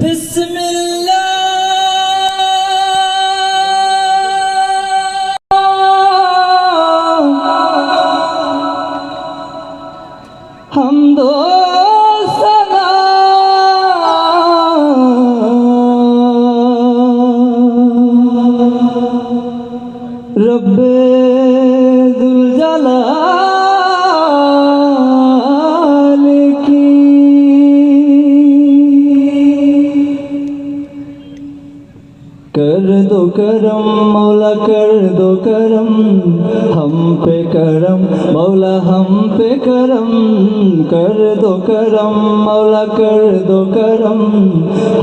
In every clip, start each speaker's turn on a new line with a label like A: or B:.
A: Bismillah. Hamdolsun رب मौला कर दो करम हम पे करम मौला हम पे करम कर दो करम मौला कर दो करम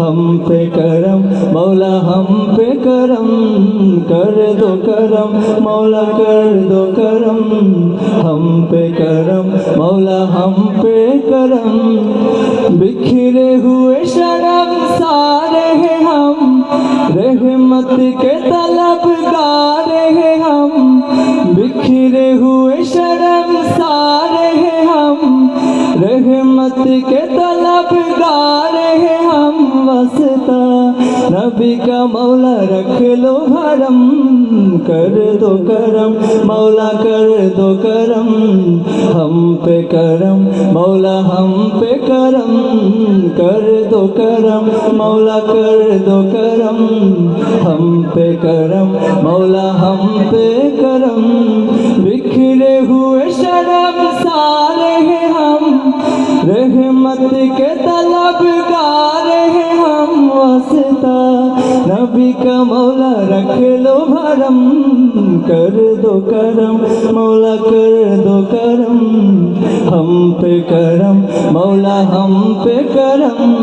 A: हम पे करम मौला हम पे करम कर दो करम मौला कर दो करम हम पे करम मौला हम पे करम बिखरे हुए शरम सारे हैं हम रहमत के রে হু रहमत के तलबगार हैं हम, वसता। नबी का मौला रख लो भरम कर दो करम। मौला कर दो करम, हम पे करम। मौला हम पे करम, कर दो करम। मौला कर दो करम, हम पे करम। मौला हम पे करम। बिखरे हुए शर्म रहमत के तलबगार हैं हम, वसता। नबी का मौला रख लो भरम, कर दो करम। मौला कर दो करम, हम पे करम। मौला हम पे करम,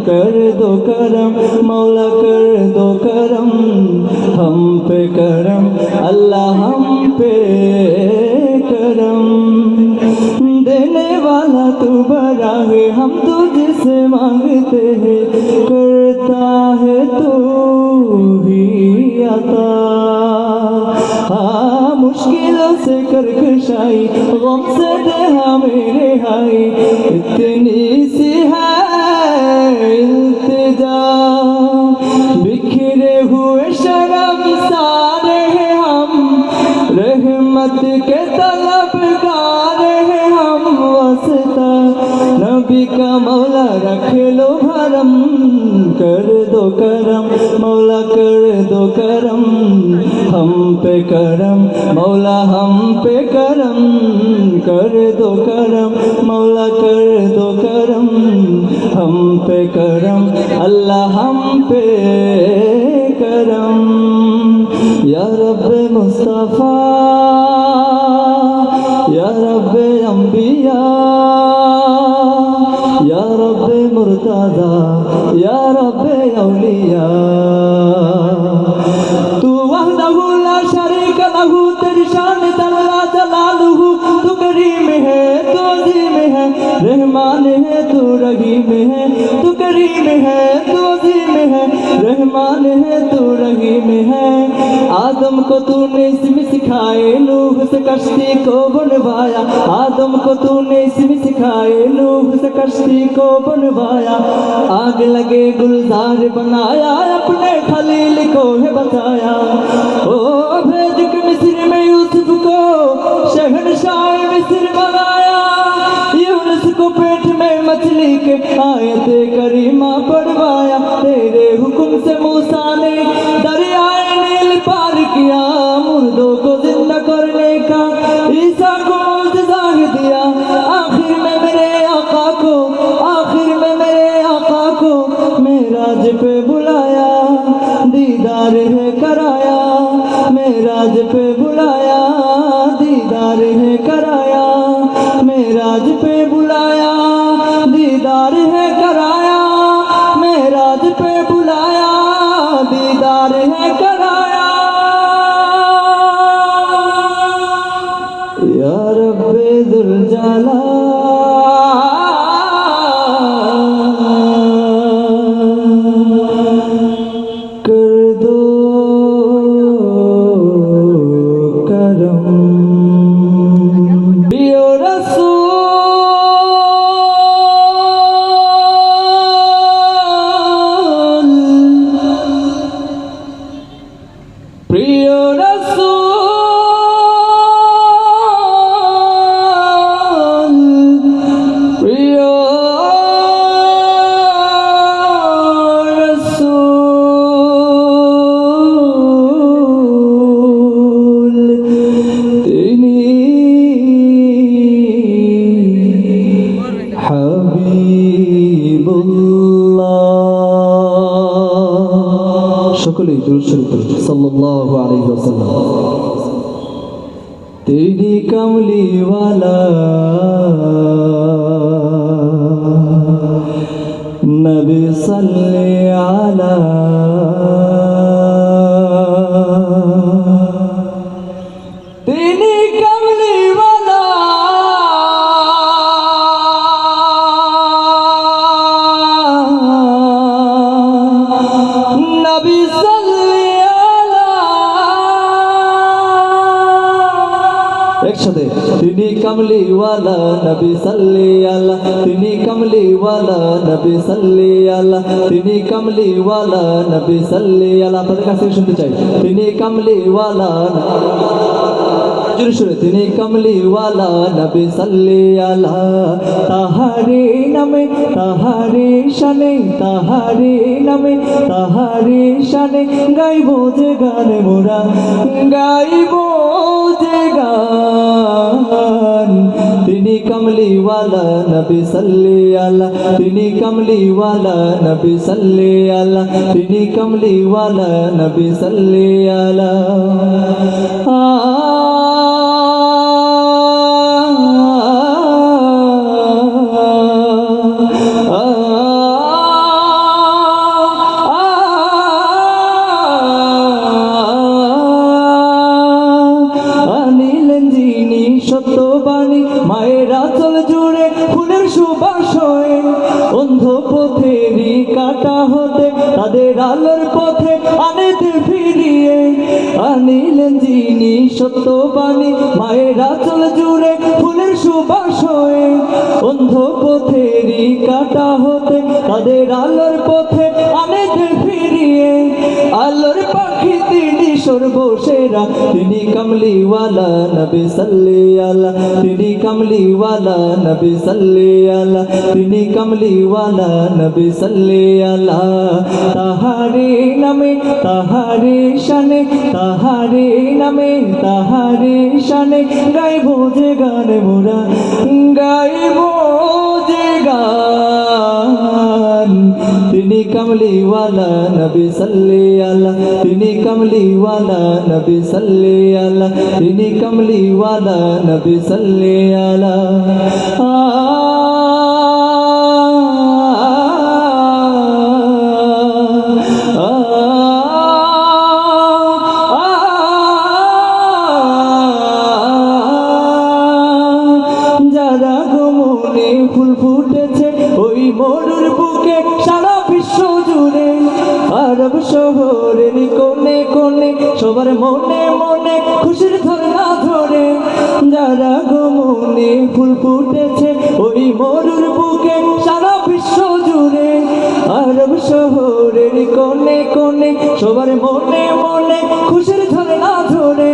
A: कर दो करम। मौला कर दो करम, हम पे करम। अल्लाह हम पे हम तुझसे मांगते हैं, करता है तू ही आता हाँ मुश्किलों से कर कशाई गम से दे हमें रिहाई मौला रख लो भरम, कर दो करम, मौला कर दो करम, हम पे करम, मौला हम पे करम, कर दो करम, मौला कर दो करम, हम पे करम, अल्लाह हम पे करम। या रब मुस्तफ़ा, या रब अम्बिया मुर्तदा या रब औलिया तू वहदहू ला शरीक तेरी शान तल्ला जलालहू तू करीम है तू अजीम है रहमान है तू रहीम है तू करीम है, तू अजीम है, रहमान है, तू रहीम है। आदम को तूने इसमें सिखाए, नूह से कश्ती को बनवाया आदम को तूने इसमें सिखाए, नूह से कश्ती को बनवाया आग लगे गुलजार बनाया, अपने खलील को है बताया। के आयत करीमा पढ़वाया, तेरे हुक्म से मूसा ने दरियाए नील पार किया, मुर्दों को ज़िंदा करने का ईसा को मुआजिजा दिया। आखिर में मेरे आका को, आखिर में मेरे आका को मेराज पे बुलाया, दीदार है कराया मेराज पे बुलाया। है कराया সাল্লাল্লাহু আলাইহি ওয়াসাল্লাম। তেরি কামলিওয়ালা নবী সাল্লি আলা একসাথে তিনি কামলিওয়ালা নবী সাল্লি আল্লাহ তিনি কামলিওয়ালা নবী সাল্লি আল্লাহ তিনি কামলিওয়ালা নবী সাল্লি আল্লাহ আপনাদের কাছে শুনতে চাই। তিনি কামলিওয়ালা জোরে তিনি কামলিওয়ালা নবী সাল্লি আল্লাহ তাহারে নামে তাহারে শানে তাহারে নামে তাহারে শানে গাইবো যে গান মোরা। গাইবো যে গান তিনি কমলিওয়ালা নবী সাল্লি আল্লাহ তিনি কমলিওয়ালা নবী সাল্লি আল্লাহ তিনি কমলিওয়ালা নবী সাল্লি আনিলেন আলোর পথে আনেতে ফিরিয়ে আনিলেন যিনি সত্যবাণী। মায়েরা চল জুড়ে ফুলের সুবাস হয়ে, অন্ধ পথেরই কাটা হতে, তাদের আলোর পথে আনেতে ফিরিয়ে আলোর পাখি তিনি সর্বসেরা। তিনি কমলিওয়ালা, নবী সাল্লি আল্লাহ তিনি কমলিওয়ালা, নবী সাল্লি আল্লাহ তিনি কমলিওয়ালা, নবী সাল্লি আল্লাহ তাহারে নামে তাহারে শানে তাহারে নামে তাহারে শানে গাইবো যে গান মোরা। গাইবো যে গান তিনি কমলিওয়ালা নবী সাল্লি আল্লাহ তিনি কমলিওয়ালা নবী সাল্লি আল্লাহ তিনি কমলিওয়ালা নবী সাল্লি যারা আরব শহরের কোনে কোনে সবার মনে মনে খুশির ধরা ধরে। যারা গমনে ফুল ফুটেছে, ওই মরুর বুকে সারা বিশ্ব জুড়ে। আরব শহরের কোনে কোনে সবার মনে মনে খুশির ধরা ধরে।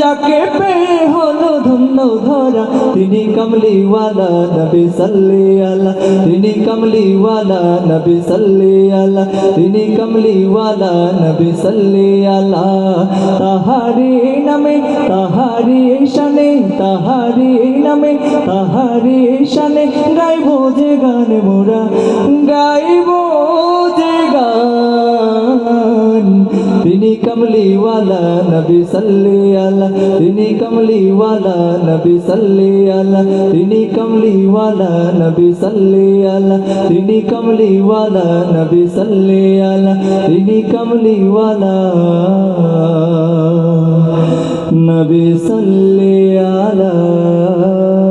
A: যাকে পেয়ে হলো ধন্য ধরা, তিনি কমলিওয়ালা নবী সাল্লি আল্লাহ তিনি কমলিওয়ালা নবী সাল্লি আল্লাহ তিনি কমলিওয়ালা নবী সাল্লি আল্লাহ তাহারি নামে তাহারি শানে তাহারি নামে তাহারি শানে গাইবো যে গান মোরা, গাইবো যে গান। তিনি কমলিওয়ালা নবী সাল্লি আল্লাহ তিনি কমলিওয়ালা নবী সাল্লি আল্লাহ তিনি কমলিওয়ালা নবী সাল্লি আল্লাহ তিনি কমলিওয়ালা নবী সাল্লি আল্লাহ তিনি কমলিওয়ালা নবী সাল্লি আল্লাহ